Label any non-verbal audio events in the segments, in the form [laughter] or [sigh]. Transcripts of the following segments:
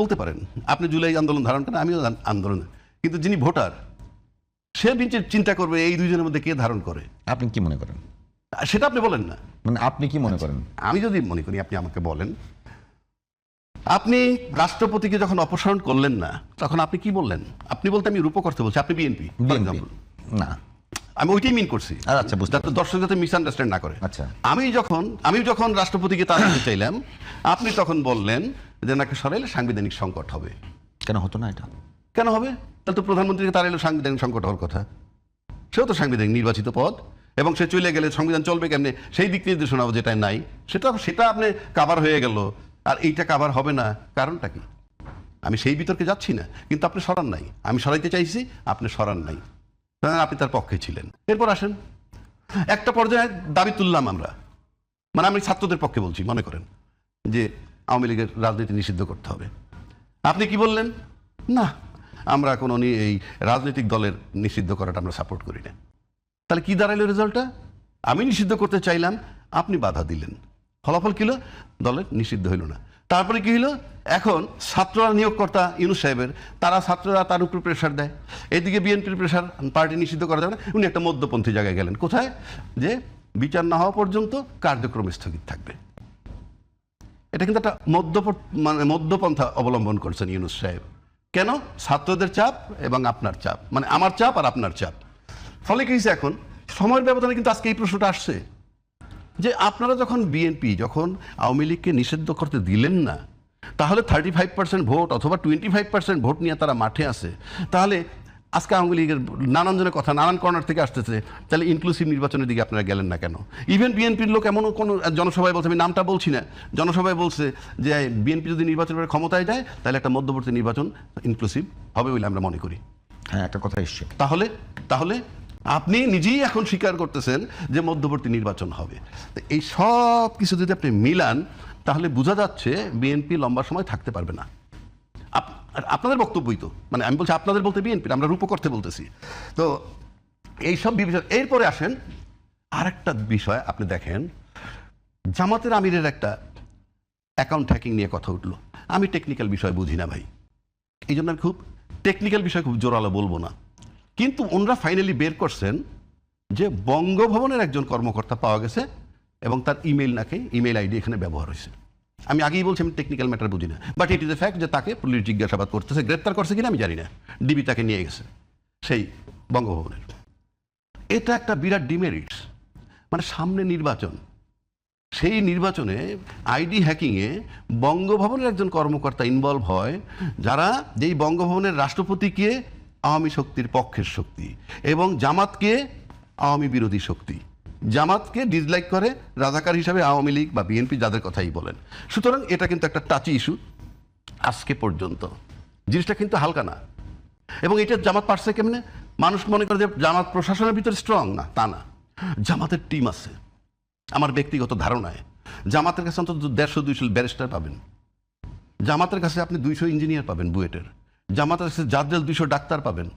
বলতে পারেন আপনি জুলাই আন্দোলন ধারণ করেন আমিও আন্দোলন। কিন্তু যিনি ভোটার সে বিচি- চিন্তা করবে এই দুইজনের মধ্যে কে ধারণ করে। আপনি কি মনে করেন? সেটা আপনি বলেন না। মানে আপনি কি মনে করেন? আমি যদি মনে করি আপনি আমাকে বলেন। আপনি রাষ্ট্রপতিকে যখন অপসারণ করলেন না তখন আপনি কি বললেন? আপনি বলতে আমি রূপক অর্থে বলছি আপনি বিএনপি না। আমি ওইটাই মিন করছি আচ্ছা, বুঝতে যাতে দর্শক যাতে মিসআন্ডারস্ট্যান্ড না করে। আচ্ছা। আমি যখন আমি যখন রাষ্ট্রপতিকে তাড়াতে চাইলাম আপনি তখন বললেন যে নাকি সরাইলে সাংবিধানিক সংকট হবে। কেন হতো না এটা? কেন হবে? তাহলে তো প্রধানমন্ত্রীকে তাড়াইলে সাংবিধানিক সংকট হওয়ার কথা। সেও তো সাংবিধানিক নির্বাচিত পদ এবং সে চলে গেলে সংবিধান চলবে কেমনে? সেই দিক নির্দেশনা যেটা নাই সেটা সেটা আপনি কাভার হয়ে গেল। আর এইটা কাভার হবে না কারণটা কি? আমি সেই বিতর্কে যাচ্ছি না কিন্তু আপনি সরান নাই। আমি সরাইতে চাইছি আপনি সরান নাই। আপনি তার পক্ষে ছিলেন। এরপর আসেন। একটা পর্যায়ে দাবি তুললাম আমরা। মানে আমি ছাত্রদের পক্ষে বলছি মনে করেন। যে আওয়ামী লীগের রাজনীতি নিষিদ্ধ করতে হবে। আপনি কি বললেন? না, আমরা কোনো এই রাজনৈতিক দলের নিষিদ্ধ করাটা আমরা সাপোর্ট করি না। তাহলে কি দাঁড়াইলো রেজাল্টটা আমি নিষিদ্ধ করতে চাইলাম, আপনি বাধা দিলেন। ফলাফল কি হলো? দলের নিষিদ্ধ হইল না। তারপরে কি হলো এখন ছাত্ররা, নিয়োগকর্তা ইউনুস সাহেবের, তারা ছাত্ররা তার উপর প্রেশার দেয়। এদিকে বিএনপির প্রেশার পার্টি নিষিদ্ধ করা যাবে না উনি একটা মধ্যপন্থী জায়গায় গেলেন। কোথায়? যে বিচার না হওয়া পর্যন্ত কার্যক্রম স্থগিত থাকবে। এটা কিন্তু একটা মধ্য মানে মধ্যপন্থা অবলম্বন করছেন ইউনুস সাহেব। কেন? ছাত্রদের চাপ এবং আপনার চাপ। মানে আমার চাপ আর আপনার চাপ। ফলে কি এখন? সময়ের ব্যবধানে কিন্তু আজকে এই প্রশ্নটা আসছে। যে আপনারা যখন বিএনপি, যখন আওয়ামী লীগকে নিষিদ্ধ করতে দিলেন না, তাহলে থার্টি ফাইভ পার্সেন্ট ভোট অথবা টোয়েন্টি ফাইভ পার্সেন্ট ভোট নিয়ে তারা মাঠে আসে তাহলে আজকে আওয়ামী লীগের নানান জনের কথা নানান কর্নার থেকে আসতেছে। তাহলে ইনক্লুসিভ নির্বাচনের দিকে আপনারা গেলেন না কেন? ইভেন বিএনপির লোক এমনও কোনো জনসভায় বলছে আমি নামটা বলছি না। জনসভায় বলছে যে বিএনপি যদি নির্বাচনের ক্ষমতায় যায় তাহলে একটা মধ্যবর্তী নির্বাচন ইনক্লুসিভ হবে বলে আমরা মনে করি। হ্যাঁ একটা কথা এসছে। তাহলে তাহলে আপনি নিজেই এখন স্বীকার করতেছেন যে মধ্যবর্তী নির্বাচন হবে। এই সব কিছু যদি আপনি মিলান তাহলে বোঝা যাচ্ছে বিএনপি লম্বা সময় থাকতে পারবে না। আপনাদের বক্তব্যই তো। মানে আমি বলছি আপনাদের বলতে বিএনপি আমরা রূপক অর্থে বলতেছি। তো এইসব বিবেচনা এরপরে আসেন, আরেকটা বিষয় আপনি দেখেন, জামাতের আমিরের একটা অ্যাকাউন্ট হ্যাকিং নিয়ে কথা উঠল। আমি টেকনিক্যাল বিষয় বুঝি না ভাই। এই জন্য আমি খুব টেকনিক্যাল বিষয় খুব জোরালো বলব না। কিন্তু ওনারা ফাইনালি বের করছেন যে বঙ্গভবনের একজন কর্মকর্তা পাওয়া গেছে এবং তার ইমেল নাকি ইমেল আইডি এখানে ব্যবহার হয়েছে। আমি আগেই বলছি, আমি টেকনিক্যাল ম্যাটার বুঝি না। But it is a fact যে তাকে পুলিশ জিজ্ঞাসাবাদ করতেছে, গ্রেপ্তার করছে কিনা আমি জানি না। ডিবি তাকে নিয়ে গেছে, সেই বঙ্গভবনের। এটা একটা বিরাট ডিমেরিটস মানে সামনে নির্বাচন। সেই নির্বাচনে আইডি হ্যাকিংয়ে বঙ্গভবনের একজন কর্মকর্তা ইনভলভ হয়, যারা যেই বঙ্গভবনের রাষ্ট্রপতিকে আওয়ামী শক্তির পক্ষের শক্তি এবং জামাতকে আওয়ামী বিরোধী শক্তি। জামাতকে ডিসলাইক করে, রাজাকার হিসাবে আওয়ামী লীগ বা বিএনপি যাদের কথাই বলেন। সুতরাং এটা কিন্তু একটা টাচি ইস্যু আজকে পর্যন্ত। জিনিসটা কিন্তু হালকা না। এবং এটা জামাত পারছে কেমনে? মানুষ মনে করে যে জামাত প্রশাসনের ভিতরে স্ট্রং না, তা না। জামাতের টিম আছে। আমার ব্যক্তিগত ধারণায়। জামাতের কাছে অন্তত দেড়শো দুইশো ব্যারিস্টার পাবেন। জামাতের কাছে আপনি দুইশো ইঞ্জিনিয়ার পাবেন বুয়েটের। জামাতের কাছে জাদ্রেল দুইশো ডাক্তার পাবেন।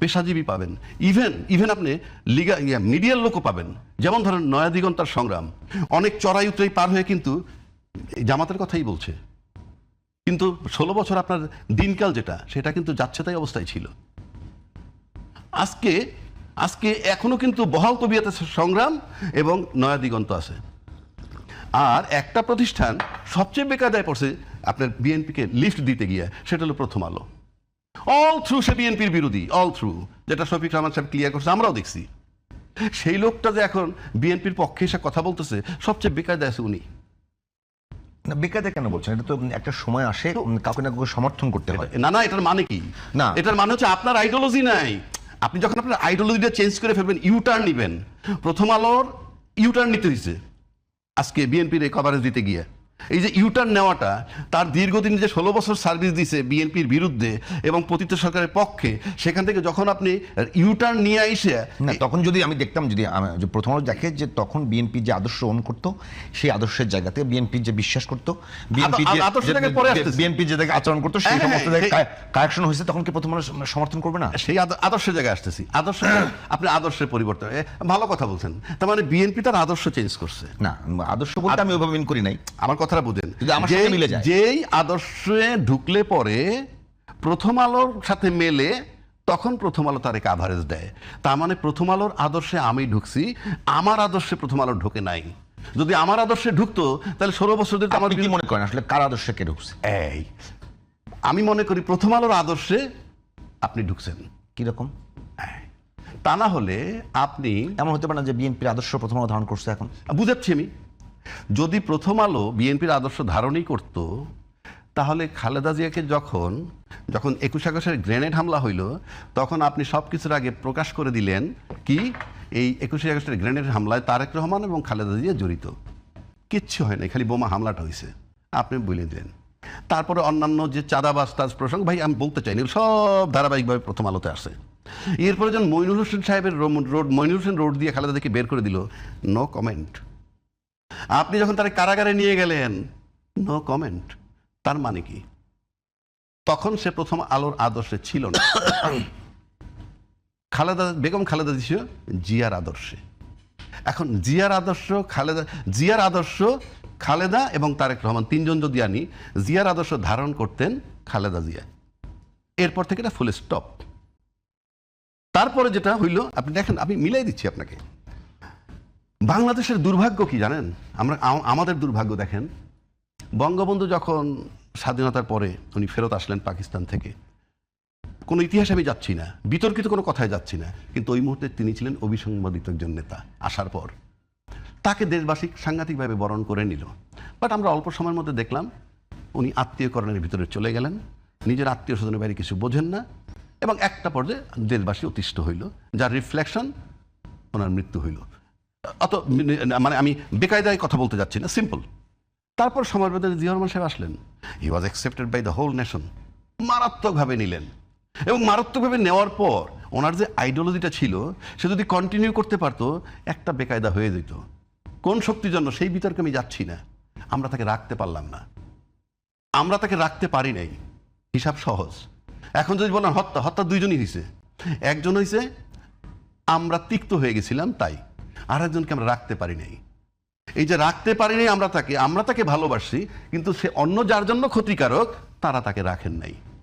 পেশাজীবী পাবেন। ইভেন ইভেন আপনি লিগা মিডিয়ার লোকও পাবেন। যেমন ধরেন নয়া দিগন্তার সংগ্রাম। অনেক চড়াই উতরাই পার হয়ে কিন্তু জামাতের কথাই বলছে। কিন্তু ষোলো বছর আপনার দিনকাল যেটা, সেটা কিন্তু যাচ্ছে তাই অবস্থায় ছিল। আজকে আজকে এখনও কিন্তু বহাল তবিয়াতে সংগ্রাম এবং নয়া দিগন্ত আছে। আর একটা প্রতিষ্ঠান সবচেয়ে বেকায়দায় পড়ছে আপনার বিএনপিকে লিফট দিতে গিয়ে, সেটা হলো প্রথম আলো। অল থ্রু সে বিএনপির বিরোধী অল থ্রু যেটা শফিক রহমান সাহেব ক্লিয়ার করছে আমরাও দেখছি। সেই লোকটা যে এখন বিএনপির পক্ষে এসে কথা বলতেছে সবচেয়ে বেকায়দায় আছে উনি। না বেকায়দা কেন বলছেন? এটা তো একটা সময় আসে কাউকে না কাউকে সমর্থন করতে হয়। না না এটার মানে কি? না। এটার মানে হচ্ছে আপনার আইডিওলজি নাই। আপনি যখন আপনার আইডিওলজিটা চেঞ্জ করে ফেলবেন ইউটার্ন নিবেন। প্রথম আলোর ইউটার্ন নিতে হয়েছে আজকে বিএনপির এই কভারেজ দিতে গিয়ে। এই যে ইউটার্ন নেওয়াটা তার দীর্ঘদিন যে ষোলো বছর সার্ভিস দিছে বিএনপির বিরুদ্ধে এবং পতিত সরকারের পক্ষে সেখান থেকে যখন আপনি ইউটার্ন নিয়ে আইসে তখন যদি আমি দেখতাম যদি প্রথম দেখে যে তখন বিএনপি যে আদর্শ ওন করতো সেই আদর্শের জায়গাতে বিএনপি যে বিশ্বাস করতো বিএনপি। বিএনপি যে আচরণ করতো সেই হ্যাঁ, হ্যাঁ, সমস্ত হ্যাঁ। কারেকশন হয়েছে তখন কি প্রথম সমর্থন করবে না? সেই আদ- আদর্শের জায়গায় আসতেছি। আদর্শ আপনি আদর্শের পরিবর্তন। ভালো কথা বলছেন। তার মানে বিএনপি তার আদর্শ চেঞ্জ করছে। না আদর্শ বলতে আমি ওইভাবে মিন করি নাই। আমার কথাটা বুঝেন। যেই- আদর্শে ঢুকলে পরে প্রথম আলোর সাথে মেলে তখন প্রথম আলো তার কাভারেজ দেয়। তার মানে প্রথম আলোর আদর্শে আমি ঢুকছি আমার আদর্শে প্রথম আলো ঢুকে নাই। যদি আমার আদর্শে ঢুকতো তাহলে ষোলো বছর ধরে আমার কি মনে করেন আসলে কার আদর্শে কে ঢুকছে? এই। আমি মনে করি প্রথম আলোর আদর্শে আপনি ঢুকছেন। কীরকম? তা না হলে আপনি এমন হতে পারে না যে বিএনপির আদর্শ প্রথম আলো ধারণ করছে এখন। বুঝাচ্ছি আমি। যদি প্রথম আলো বিএনপির আদর্শ ধারণই করত, তাহলে খালেদা জিয়াকে যখন যখন একুশ আগস্টের গ্রেনেড হামলা হইল, তখন আপনি সব কিছুর আগে প্রকাশ করে দিলেন কি, এই একুশে আগস্টের গ্রেনেড হামলায় তারেক রহমান এবং খালেদা জিয়া জড়িত। কিচ্ছু হয় নাই, খালি বোমা হামলাটা হয়েছে আপনি বলে দিলেন তারপরে অন্যান্য যে চাঁদাবাজ, তাজ প্রসঙ্গ, ভাই, আমি বলতে চাইনি, সব ধারাবাহিকভাবে প্রথম আলোতে আসে। এরপরে যখন মইনুল হোসেন সাহেবের রোড মইনুল হোসেন রোড দিয়ে খালেদাকে বের করে দিল নো কমেন্ট আপনি যখন তার কারাগারে নিয়ে গেলেন নো কমেন্ট তার মানে কি? তখন সে প্রথম আলোর আদর্শে ছিল না। [coughs] খালেদা, বেগম খালেদা ছিল জিয়ার আদর্শে। এখন জিয়ার আদর্শ খালেদা, জিয়ার আদর্শ খালেদা এবং তারেক রহমান, তিনজন যদি আনি, জিয়ার আদর্শ ধারণ করতেন খালেদা জিয়া। এরপর থেকে এটা ফুল স্টপ তারপরে যেটা হইল, আপনি দেখেন, আমি মিলাই দিচ্ছি আপনাকে। বাংলাদেশের দুর্ভাগ্য কি জানেন? আমরা আমাদের দুর্ভাগ্য দেখেন, বঙ্গবন্ধু যখন স্বাধীনতার পরে উনি ফেরত আসলেন পাকিস্তান থেকে, কোনো ইতিহাসে আমি যাচ্ছি না, বিতর্কিত কোনো কথায় যাচ্ছি না, কিন্তু ওই মুহূর্তে তিনি ছিলেন অভিসংবাদিত একজন নেতা আসার পর। তাকে দেশবাসী সাংঘাতিকভাবে বরণ করে নিল। বাট আমরা অল্প সময়ের মধ্যে দেখলাম উনি আত্মীয়করণের ভিতরে চলে গেলেন, নিজের আত্মীয় স্বজনের বাইরে কিছু বোঝেন না এবং একটা পর্যায়ে দেশবাসী অতিষ্ঠ হইল, যার রিফ্লেকশন ওনার মৃত্যু হইল। মানে আমি বেকায়দায় কথা বলতে যাচ্ছি না সিম্পল তারপর সময়ের মধ্যে জিয়া রহমান সাহেব আসলেন। He was accepted by the whole nation মারাত্মকভাবে নিলেন। এবং মারাত্মকভাবে নেওয়ার পর ওনার যে আইডিওলজিটা ছিল, সে যদি কন্টিনিউ করতে পারতো, একটা বেকায়দা হয়ে যেত। কোন শক্তির জন্য? সেই বিতর্কে আমি যাচ্ছি না। আমরা তাকে রাখতে পারলাম না। আমরা তাকে রাখতে পারি নাই। হিসাব সহজ। এখন যদি বলেন হত্যা হত্যা দুইজনই হয়েছে একজন হয়েছে আমরা তিক্ত হয়ে গেছিলাম তাই। আর একজনকে আমরা রাখতে পারি নাই। এই যে রাখতে পারি নাই আমরা তাকে আমরা তাকে ভালোবাসি, কিন্তু সে অন্য যার জন্য ক্ষতিকারক, তারা তাকে রাখেন নাই।